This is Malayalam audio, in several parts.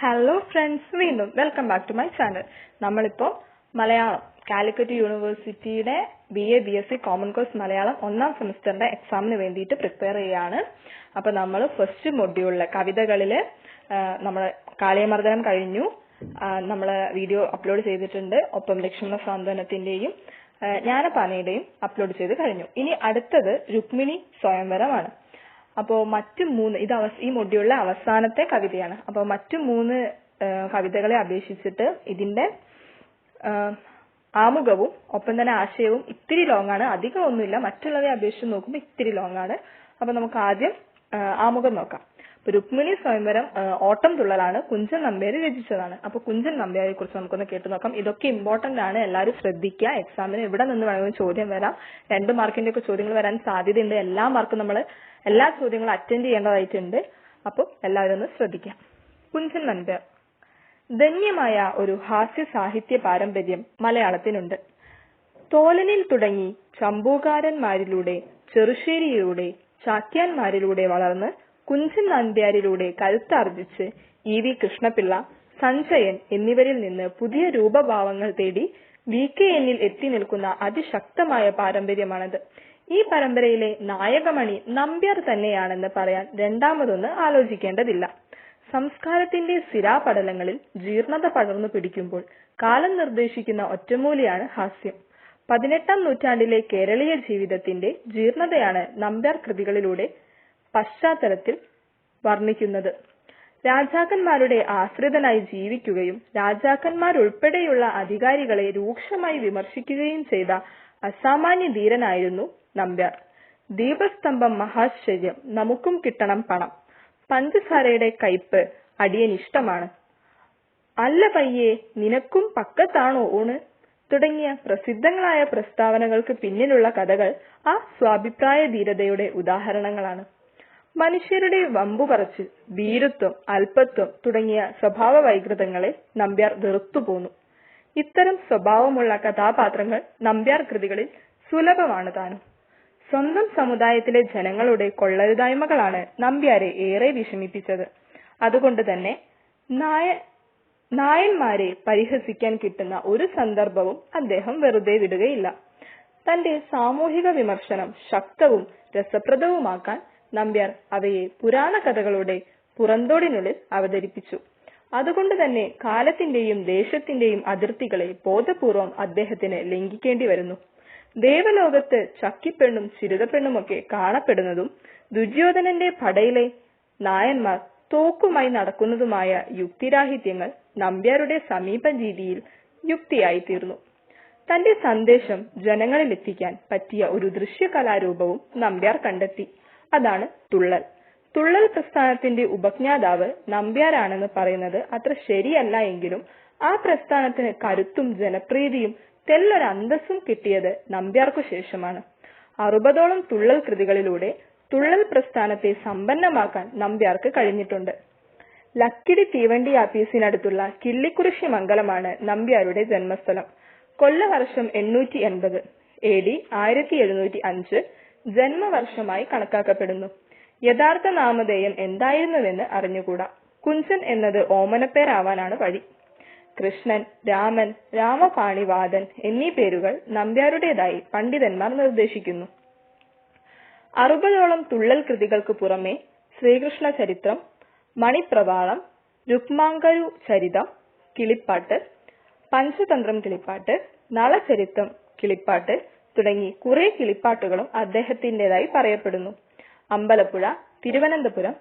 ഹലോ ഫ്രണ്ട്സ് വീണ്ടും welcome back to my channel നമ്മളിപ്പോൾ മലയാളം കാലിക്കറ്റ് യൂണിവേഴ്സിറ്റിയുടെ B A B S C common course Malayalam ഒന്നാം സെമസ്റ്ററിന്റെ എക്സാമിന് വേണ്ടിയിട്ട് പ്രിപ്പയർ ചെയ്യാണ് അപ്പൊ നമ്മൾ ഫസ്റ്റ് മൊഡ്യൂളിലെ കവിതകളിൽ നമ്മൾ കാളിയമർദ്ദനം കഴിഞ്ഞു. നമ്മൾ വീഡിയോ അപ്ലോഡ് ചെയ്തിട്ടുണ്ട്. ഒപ്പം ലക്ഷ്മണ സാന്ത്വനത്തിന്റെയും ജ്ഞാനപാനയുടെയും അപ്ലോഡ് ചെയ്ത് കഴിഞ്ഞു. ഇനി അടുത്തത് രുക്മിണി സ്വയംവരമാണ്. അപ്പോൾ മറ്റു മൂന്ന് ഇത് ഈ മൊഡ്യൂളിലെ അവസാനത്തെ കവിതയാണ്. അപ്പോൾ മറ്റു മൂന്ന് കവിതകളെ അപേക്ഷിച്ചിട്ട് ഇതിന്റെ ആമുഖവും ഒപ്പം തന്നെ ആശയവും ഇത്തിരി ലോങ് ആണ്. അധികം ഒന്നുമില്ല. മറ്റുള്ളവയെ അപേക്ഷിച്ച് നോക്കുമ്പോൾ ഇത്തിരി ലോങ് ആണ്. അപ്പൊ നമുക്ക് ആദ്യം ആമുഖം നോക്കാം. അപ്പൊ രുക്മിണി സ്വയംവരം ഓട്ടം തുള്ളലാണ്. കുഞ്ചൻ നമ്പ്യാർ രചിച്ചതാണ്. അപ്പൊ കുഞ്ചൻ നമ്പ്യാരെ കുറിച്ച് നമുക്കൊന്ന് കേട്ടു നോക്കാം. ഇതൊക്കെ ഇമ്പോർട്ടന്റ് ആണ്. എല്ലാവരും ശ്രദ്ധിക്കുക. എക്സാമിന് എവിടെ നിന്ന് വേണമെങ്കിലും ചോദ്യം വരാം. രണ്ട് മാർക്കിന്റെ ഒക്കെ ചോദ്യങ്ങൾ വരാൻ സാധ്യതയുണ്ട്. എല്ലാ മാർക്കും നമ്മൾ എല്ലാ ചോദ്യങ്ങളും അറ്റൻഡ് ചെയ്യേണ്ടതായിട്ടുണ്ട്. അപ്പോൾ എല്ലാവരും ഒന്ന് ശ്രദ്ധിക്കാം കുഞ്ചൻ നമ്പ്യാർ ധന്യമായ ഒരു ഹാസ്യ സാഹിത്യ പാരമ്പര്യം മലയാളത്തിനുണ്ട്. തോലനിൽ തുടങ്ങി ചമ്പൂകാരന്മാരിലൂടെ ചെറുശ്ശേരിയിലൂടെ ചാക്യാന്മാരിലൂടെ വളർന്ന് കുഞ്ചൻ നമ്പ്യാരിലൂടെ കരുത്താർജിച്ച് ഇ വി കൃഷ്ണപിള്ള സഞ്ജയൻ എന്നിവരിൽ നിന്ന് പുതിയ രൂപഭാവങ്ങൾ തേടി വി കെ എന്നിൽ എത്തി നിൽക്കുന്ന അതിശക്തമായ പാരമ്പര്യമാണത്. ഈ പരമ്പരയിലെ നായകമണി നമ്പ്യാർ തന്നെയാണെന്ന് പറയാൻ രണ്ടാമതൊന്ന് ആലോചിക്കേണ്ടതില്ല. സംസ്കാരത്തിന്റെ സിരാപടലങ്ങളിൽ ജീർണത പടർന്നു പിടിക്കുമ്പോൾ കാലം നിർദ്ദേശിക്കുന്ന ഒറ്റമൂലിയാണ് ഹാസ്യം. പതിനെട്ടാം നൂറ്റാണ്ടിലെ കേരളീയ ജീവിതത്തിന്റെ ജീർണതയാണ് നമ്പ്യാർ കൃതികളിലൂടെ പശ്ചാത്തലത്തിൽ വർണിക്കുന്നത്. രാജാക്കന്മാരുടെ ആശ്രിതനായി ജീവിക്കുകയും രാജാക്കന്മാരുൾപ്പെടെയുള്ള അധികാരികളെ രൂക്ഷമായി വിമർശിക്കുകയും ചെയ്ത അസാമാന്യ ധീരനായിരുന്നു നമ്പ്യാർ ദീപസ്തംഭം മഹാശ്ചര്യം. നമുക്കും കിട്ടണം പണം. പഞ്ചസാരയുടെ കയ്പ് അടിയനിഷ്ടമാണ് അല്ല പയ്യേ നിനക്കും പക്കത്താണോ ഊണ്? തുടങ്ങിയ പ്രസിദ്ധങ്ങളായ പ്രസ്താവനകൾക്ക് പിന്നിലുള്ള കഥകൾ ആ സ്വാഭിപ്രായ ധീരതയുടെ ഉദാഹരണങ്ങളാണ്. മനുഷ്യരുടെ വമ്പു പറച്ച് ഭീരുത്വം അല്പത്വം തുടങ്ങിയ സ്വഭാവ വൈകൃതങ്ങളെ നമ്പ്യാർ വെറുത്തുപോന്നു ഇത്തരം സ്വഭാവമുള്ള കഥാപാത്രങ്ങൾ നമ്പ്യാർ കൃതികളിൽ സുലഭമാണ് താനും. സ്വന്തം സമുദായത്തിലെ ജനങ്ങളുടെ കൊള്ളരുതായ്മകളാണ് നമ്പ്യാരെ ഏറെ വിഷമിപ്പിച്ചത്. അതുകൊണ്ട് തന്നെ നായ നായന്മാരെ പരിഹസിക്കാൻ കിട്ടുന്ന ഒരു സന്ദർഭവും അദ്ദേഹം വെറുതെ വിടുകയില്ല. തന്റെ സാമൂഹിക വിമർശനം ശക്തവും രസപ്രദവുമാക്കാൻ നമ്പ്യാർ അവയെ പുരാണ കഥകളുടെ പുറന്തോടിനുള്ളിൽ അവതരിപ്പിച്ചു. അതുകൊണ്ട് തന്നെ കാലത്തിന്റെയും ദേശത്തിന്റെയും അതിർത്തികളെ ബോധപൂർവം അദ്ദേഹത്തിന് ലംഘിക്കേണ്ടി വരുന്നു. ദേവലോകത്ത് ചക്കിപ്പെണ്ണും ചിരുതപ്പെണ്ണുമൊക്കെ കാണപ്പെടുന്നതും ദുര്യോധനന്റെ പടയിലെ നായന്മാർ തോക്കുമായി നടക്കുന്നതുമായ യുക്തിരാഹിത്യങ്ങൾ നമ്പ്യാരുടെ സമീപ രീതിയിൽ യുക്തിയായി തീർന്നു തന്റെ സന്ദേശം ജനങ്ങളിൽ എത്തിക്കാൻ പറ്റിയ ഒരു ദൃശ്യകലാരൂപവും നമ്പ്യാർ കണ്ടെത്തി. അതാണ് തുള്ളൽ. തുള്ളൽ പ്രസ്ഥാനത്തിന്റെ ഉപജ്ഞാതാവ് നമ്പ്യാരാണെന്ന് പറയുന്നത് അത്ര ശരിയല്ല എങ്കിലും ആ പ്രസ്ഥാനത്തിന് കരുത്തും ജനപ്രീതിയും തെല്ലൊരു അന്തസ്സും കിട്ടിയത് നമ്പ്യാർക്കു ശേഷമാണ്. അറുപതോളം തുള്ളൽ കൃതികളിലൂടെ തുള്ളൽ പ്രസ്ഥാനത്തെ സമ്പന്നമാക്കാൻ നമ്പ്യാർക്ക് കഴിഞ്ഞിട്ടുണ്ട്. ലക്കിടി തീവണ്ടി ആപ്പീസിനടുത്തുള്ള കിള്ളിക്കുറിശി മംഗലമാണ് നമ്പ്യാരുടെ ജന്മസ്ഥലം. കൊല്ലവർഷം എണ്ണൂറ്റി എൺപത് എ ഡി ആയിരത്തി എഴുന്നൂറ്റി അഞ്ച് ജന്മവർഷമായി കണക്കാക്കപ്പെടുന്നു. യഥാർത്ഥ നാമധേയം എന്തായിരുന്നുവെന്ന് അറിഞ്ഞുകൂടാ. കുഞ്ചൻ എന്നത് ഓമനപ്പേരാവാനാണ് വഴി. കൃഷ്ണൻ രാമൻ രാമപാണിവാദൻ എന്നീ പേരുകൾ നമ്പ്യാരുടേതായി പണ്ഡിതന്മാർ നിർദ്ദേശിക്കുന്നു. അറുപതോളം തുള്ളൽ കൃതികൾക്ക് പുറമെ ശ്രീകൃഷ്ണ ചരിത്രം മണിപ്രവാളം രുക്മാങ്കരു ചരിതം കിളിപ്പാട്ട് പഞ്ചതന്ത്രം കിളിപ്പാട്ട് നളചരിത്രം കിളിപ്പാട്ട് തുടങ്ങി കുറെ കിളിപ്പാട്ടുകളും അദ്ദേഹത്തിന്റെതായി പറയപ്പെടുന്നു. അമ്പലപ്പുഴ തിരുവനന്തപുരം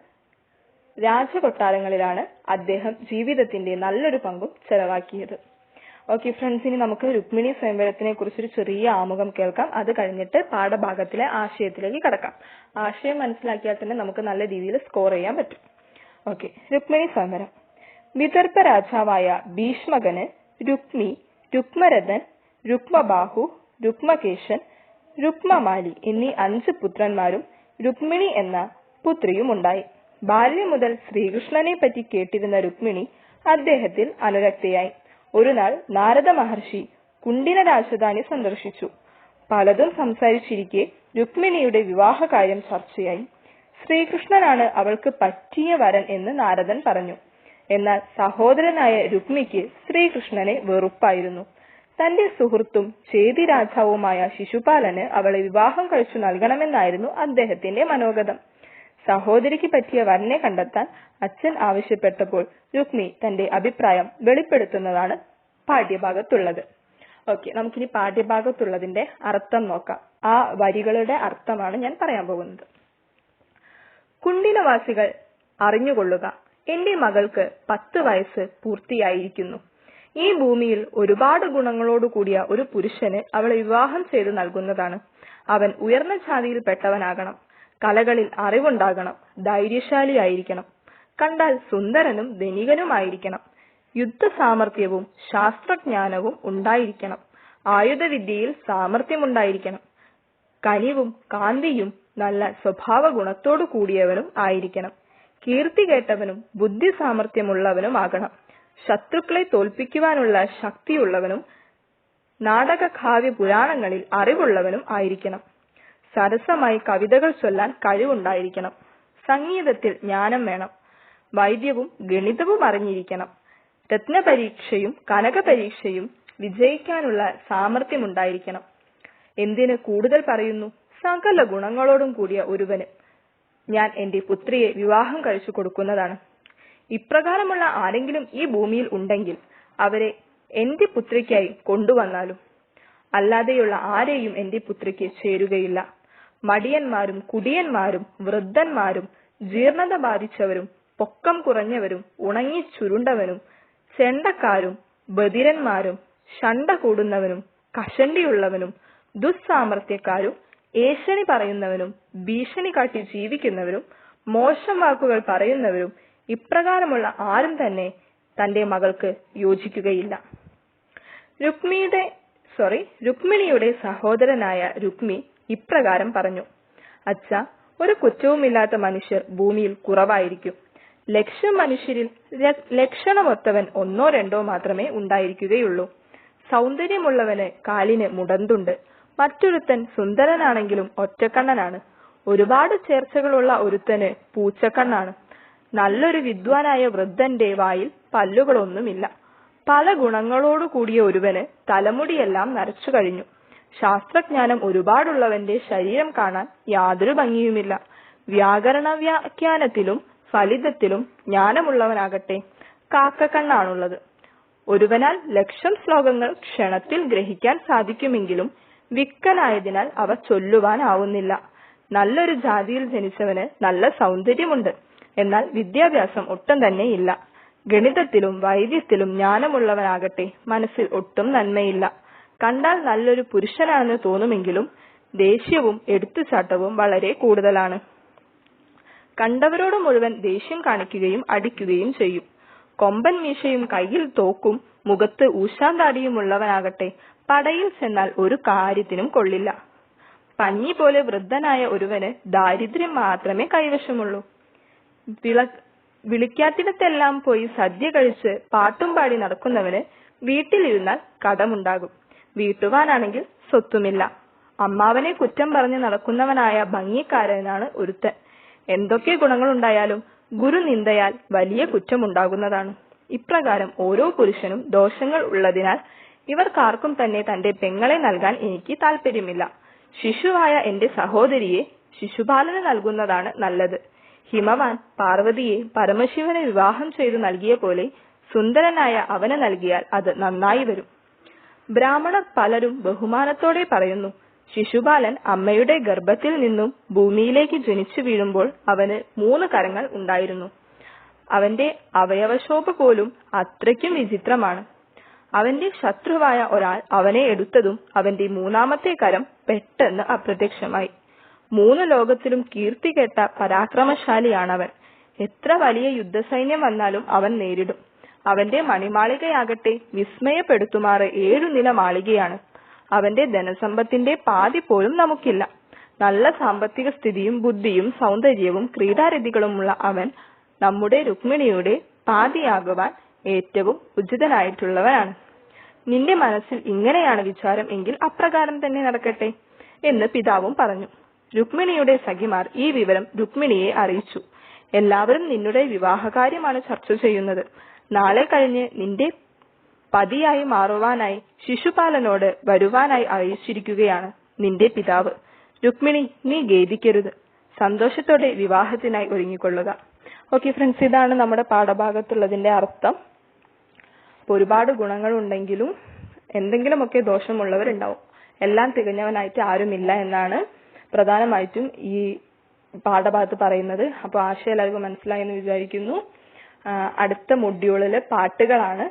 രാജകൊട്ടാരങ്ങളിലാണ് അദ്ദേഹം ജീവിതത്തിന്റെ നല്ലൊരു പങ്കും ചെലവാക്കിയത്. ഓക്കെ ഫ്രണ്ട്സ് ഇനി നമുക്ക് രുക്മിണി സ്വയംവരത്തിനെ കുറിച്ചൊരു ചെറിയ ആമുഖം കേൾക്കാം. അത് കഴിഞ്ഞിട്ട് പാഠഭാഗത്തിലെ ആശയത്തിലേക്ക് കടക്കാം. ആശയം മനസ്സിലാക്കിയാൽ തന്നെ നമുക്ക് നല്ല രീതിയിൽ സ്കോർ ചെയ്യാൻ പറ്റും. ഓക്കെ രുക്മിണി സ്വയംവരം. വിദർഭ രാജാവായ ഭീഷ്മകന് രുക്മി രുക്മരഥൻ രുക്മബാഹു രുക്മകേശൻ രുക്മമാലി എന്നീ അഞ്ച് പുത്രന്മാരും രുക്മിണി എന്ന പുത്രിയും ഉണ്ടായി. ബാല്യം മുതൽ ശ്രീകൃഷ്ണനെ പറ്റി കേട്ടിരുന്ന രുക്മിണി അദ്ദേഹത്തിൽ അനുരക്തയായി. ഒരു നാൾ നാരദ മഹർഷി കുണ്ടിന രാജധാനി സന്ദർശിച്ചു. പലതും സംസാരിച്ചിരിക്കെ രുക്മിണിയുടെ വിവാഹകാര്യം ചർച്ചയായി. ശ്രീകൃഷ്ണനാണ് അവൾക്ക് പറ്റിയ വരൻ എന്ന് നാരദൻ പറഞ്ഞു. എന്നാൽ സഹോദരനായ രുക്മിക്ക് ശ്രീകൃഷ്ണനെ വെറുപ്പായിരുന്നു. തന്റെ സുഹൃത്തും ചേതി രാജാവുമായ ശിശുപാലന് അവളെ വിവാഹം കഴിച്ചു നൽകണമെന്നായിരുന്നു അദ്ദേഹത്തിന്റെ മനോഗതം. സഹോദരിക്ക് പറ്റിയ വരനെ കണ്ടെത്താൻ അച്ഛൻ ആവശ്യപ്പെട്ടപ്പോൾ രുക്മി തന്റെ അഭിപ്രായം വെളിപ്പെടുത്തുന്നതാണ് പാഠ്യഭാഗത്തുള്ളത്. ഓക്കെ നമുക്കിനി പാഠ്യഭാഗത്തുള്ളതിന്റെ അർത്ഥം നോക്കാം. ആ വരികളുടെ അർത്ഥമാണ് ഞാൻ പറയാൻ പോകുന്നത്. കുണ്ടിലവാസികൾ അറിഞ്ഞുകൊള്ളുക എന്റെ മകൾക്ക് പത്ത് വയസ്സ് പൂർത്തിയായിരിക്കുന്നു. ഈ ഭൂമിയിൽ ഒരുപാട് ഗുണങ്ങളോട് കൂടിയ ഒരു പുരുഷന് അവളെ വിവാഹം ചെയ്തു നൽകുന്നതാണ്. അവൻ ഉയർന്ന ജാതിയിൽപ്പെട്ടവനാകണം കലകളിൽ അറിവുണ്ടാകണം ധൈര്യശാലിയായിരിക്കണം. കണ്ടാൽ സുന്ദരനും ധനികനുമായിരിക്കണം. യുദ്ധ സാമർഥ്യവും ശാസ്ത്രജ്ഞാനവും ഉണ്ടായിരിക്കണം. ആയുധവിദ്യയിൽ സാമർഥ്യമുണ്ടായിരിക്കണം. കനിവും കാന്തിയും നല്ല സ്വഭാവ ഗുണത്തോടു കൂടിയവനും ആയിരിക്കണം. കീർത്തി കേട്ടവനും ബുദ്ധി സാമർഥ്യമുള്ളവനുമാകണം ശത്രുക്കളെ തോൽപ്പിക്കുവാനുള്ള ശക്തിയുള്ളവനും നാടക കാവ്യ പുരാണങ്ങളിൽ അറിവുള്ളവനും ആയിരിക്കണം. സരസമായി കവിതകൾ ചൊല്ലാൻ കഴിവുണ്ടായിരിക്കണം. സംഗീതത്തിൽ ജ്ഞാനം വേണം. വൈദ്യവും ഗണിതവും അറിഞ്ഞിരിക്കണം. രത്നപരീക്ഷയും കനക പരീക്ഷയും വിജയിക്കാനുള്ള സാമർഥ്യമുണ്ടായിരിക്കണം. എന്തിന് കൂടുതൽ പറയുന്നു? സകല ഗുണങ്ങളോടും കൂടിയ ഒരുവന്. ഞാൻ എന്റെ പുത്രിയെ വിവാഹം കഴിച്ചു കൊടുക്കുന്നതാണ്. ഇപ്രകാരമുള്ള ആരെങ്കിലും ഈ ഭൂമിയിൽ ഉണ്ടെങ്കിൽ അവരെ എന്റെ പുത്രിക്കായി കൊണ്ടുവന്നാലും. അല്ലാതെയുള്ള ആരെയും എന്റെ പുത്രിക്ക് ചേരുകയില്ല. മടിയന്മാരും കുടിയന്മാരും വൃദ്ധന്മാരും ജീർണത ബാധിച്ചവരും പൊക്കം കുറഞ്ഞവരും ഉണങ്ങി ചുരുണ്ടവനും ചെണ്ടക്കാരും ബധിരന്മാരും ഷണ്ട കൂടുന്നവനും കഷണ്ടിയുള്ളവനും ദുസ്സാമർത്ഥ്യക്കാരും ഏഷണി പറയുന്നവനും ഭീഷണി കാട്ടി ജീവിക്കുന്നവരും മോശം വാക്കുകൾ പറയുന്നവരും ഇപ്രകാരമുള്ള ആരും തന്നെ തന്റെ മകൾക്ക് യോജിക്കുകയില്ല. രുക്മിയുടെ സോറി രുക്മിണിയുടെ സഹോദരനായ രുക്മി ഇപ്രകാരം പറഞ്ഞു. അച്ഛ ഒരു കുറ്റവുമില്ലാത്ത മനുഷ്യർ ഭൂമിയിൽ കുറവായിരിക്കും. ലക്ഷം മനുഷ്യരിൽ ലക്ഷണമൊത്തവൻ ഒന്നോ രണ്ടോ മാത്രമേ ഉണ്ടായിരിക്കുകയുള്ളൂ. സൗന്ദര്യമുള്ളവന് കാലിന് മുടന്തുണ്ട്. മറ്റൊരുത്തൻ സുന്ദരനാണെങ്കിലും ഒറ്റക്കണ്ണനാണ്. ഒരുപാട് ചേർച്ചകളുള്ള ഒരുത്തന് പൂച്ചക്കണ്ണാണ്. നല്ലൊരു വിദ്വാനായ വൃദ്ധന്റെ വായിൽ പല്ലുകളൊന്നുമില്ല. പല ഗുണങ്ങളോടു കൂടിയ ഒരുവന് തലമുടിയെല്ലാം നരച്ചു കഴിഞ്ഞു ശാസ്ത്രജ്ഞാനം ഒരുപാടുള്ളവന്റെ ശരീരം കാണാൻ യാതൊരു ഭംഗിയുമില്ല. വ്യാകരണ വ്യാഖ്യാനത്തിലും ഫലിതത്തിലും ജ്ഞാനമുള്ളവനാകട്ടെ കാക്കക്കണ്ണാണുള്ളത്. ഒരുവനാൽ ലക്ഷം ശ്ലോകങ്ങൾ ക്ഷണത്തിൽ ഗ്രഹിക്കാൻ സാധിക്കുമെങ്കിലും വിക്കനായതിനാൽ അവ ചൊല്ലുവാനാവുന്നില്ല. നല്ലൊരു ജാതിയിൽ ജനിച്ചവന് നല്ല സൗന്ദര്യമുണ്ട്. എന്നാൽ വിദ്യാഭ്യാസം ഒട്ടും തന്നെ ഇല്ല ഗണിതത്തിലും വൈദ്യത്തിലും ജ്ഞാനമുള്ളവനാകട്ടെ മനസ്സിൽ ഒട്ടും നന്മയില്ല. കണ്ടാൽ നല്ലൊരു പുരുഷനാണെന്ന് തോന്നുമെങ്കിലും ദേഷ്യവും എടുത്തുചാട്ടവും വളരെ കൂടുതലാണ്. കണ്ടവരോട് മുഴുവൻ ദേഷ്യം കാണിക്കുകയും അടിക്കുകയും ചെയ്യും. കൊമ്പൻ മീശയും കയ്യിൽ തോക്കും മുഖത്ത് ഊശാന്താടിയുമുള്ളവനാകട്ടെ പടയിൽ ചെന്നാൽ ഒരു കാര്യത്തിനും കൊള്ളില്ല. പഞ്ഞി പോലെ വൃദ്ധനായ ഒരുവന് ദാരിദ്ര്യം മാത്രമേ കൈവശമുള്ളൂ. വിള വിളിക്കാത്തിടത്തെല്ലാം പോയി സദ്യ കഴിച്ച് പാട്ടും പാടി നടക്കുന്നവന് വീട്ടിലിരുന്നാൽ കടമുണ്ടാകും. വീട്ടുവാനാണെങ്കിൽ സ്വത്തുമില്ല. അമ്മാവനെ കുറ്റം പറഞ്ഞ് നടക്കുന്നവനായ ഭംഗിക്കാരനാണ് ഒരുത്തൻ. എന്തൊക്കെ ഗുണങ്ങളുണ്ടായാലും ഗുരുനിന്ദയാൽ വലിയ കുറ്റമുണ്ടാകുന്നതാണ്. ഇപ്രകാരം ഓരോ പുരുഷനും ദോഷങ്ങൾ ഉള്ളതിനാൽ ഇവർക്കാർക്കും തന്നെ തന്റെ പെങ്ങളെ നൽകാൻ എനിക്ക് താല്പര്യമില്ല ശിശുവായ എന്റെ സഹോദരിയെ ശിശുപാലന് നൽകുന്നതാണ് നല്ലത്. ഹിമവാൻ പാർവതിയെ പരമശിവനെ വിവാഹം ചെയ്തു നൽകിയ പോലെ സുന്ദരനായ അവന് നൽകിയാൽ അത് നന്നായി വരും. ബ്രാഹ്മണർ പലരും ബഹുമാനത്തോടെ പറയുന്നു ശിശുപാലൻ അമ്മയുടെ ഗർഭത്തിൽ നിന്നും ഭൂമിയിലേക്ക് ജനിച്ചു വീഴുമ്പോൾ അവന് മൂന്ന് കരങ്ങൾ ഉണ്ടായിരുന്നു. അവന്റെ അവയവശോഭ പോലും അത്രയ്ക്കും വിചിത്രമാണ്. അവന്റെ ശത്രുവായ ഒരാൾ അവനെ എടുത്തതും അവന്റെ മൂന്നാമത്തെ കരം പെട്ടെന്ന് അപ്രത്യക്ഷമായി. മൂന്ന് ലോകത്തിലും കീർത്തി കേട്ട പരാക്രമശാലിയാണവൻ. എത്ര വലിയ യുദ്ധസൈന്യം വന്നാലും അവൻ നേരിടും. അവന്റെ മണിമാളികയാകട്ടെ വിസ്മയപ്പെടുത്തുമാറ് ഏഴു നില മാളികയാണ്. അവന്റെ ധനസമ്പത്തിന്റെ പാതി പോലും നമുക്കില്ല. നല്ല സാമ്പത്തിക സ്ഥിതിയും ബുദ്ധിയും സൗന്ദര്യവും ക്രീഡാരതികളുമുള്ള അവൻ നമ്മുടെ രുക്മിണിയുടെ പാതിയാകുവാൻ ഏറ്റവും ഉചിതനായിട്ടുള്ളവനാണ്. നിന്റെ മനസ്സിൽ ഇങ്ങനെയാണ് വിചാരം എങ്കിൽ അപ്രകാരം തന്നെ നടക്കട്ടെ എന്ന് പിതാവും പറഞ്ഞു. രുക്മിണിയുടെ സഖിമാർ ഈ വിവരം രുക്മിണിയെ അറിയിച്ചു. എല്ലാവരും നിന്നുടെ വിവാഹകാര്യമാണ് ചർച്ച ചെയ്യുന്നത്. നാളെ കഴിഞ്ഞ് നിന്റെ പതിയായി മാറുവാനായി ശിശുപാലനോട് വരുവാനായി അറിയിച്ചിരിക്കുകയാണ് നിന്റെ പിതാവ്. രുക്മിണി നീ ഖേദിക്കരുത്. സന്തോഷത്തോടെ വിവാഹത്തിനായി ഒരുങ്ങിക്കൊള്ളുക. ഓക്കെ ഫ്രണ്ട്സ് ഇതാണ് നമ്മുടെ പാഠഭാഗത്തുള്ളതിന്റെ അർത്ഥം. ഒരുപാട് ഗുണങ്ങളുണ്ടെങ്കിലും എന്തെങ്കിലുമൊക്കെ ദോഷമുള്ളവരുണ്ടാവും. എല്ലാം തികഞ്ഞവനായിട്ട് ആരുമില്ല എന്നാണ് പ്രധാനമായിട്ടും ഈ പാഠഭാഗത്ത് പറയുന്നത്. അപ്പോൾ ആശയം എല്ലാവർക്കും മനസ്സിലായെന്ന് വിചാരിക്കുന്നു. അടുത്ത മൊഡ്യൂളിലെ പാട്ടുകളാണ്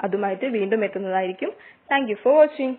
അതുമായിട്ട് വീണ്ടും എത്തുന്നതായിരിക്കും. Thank for watching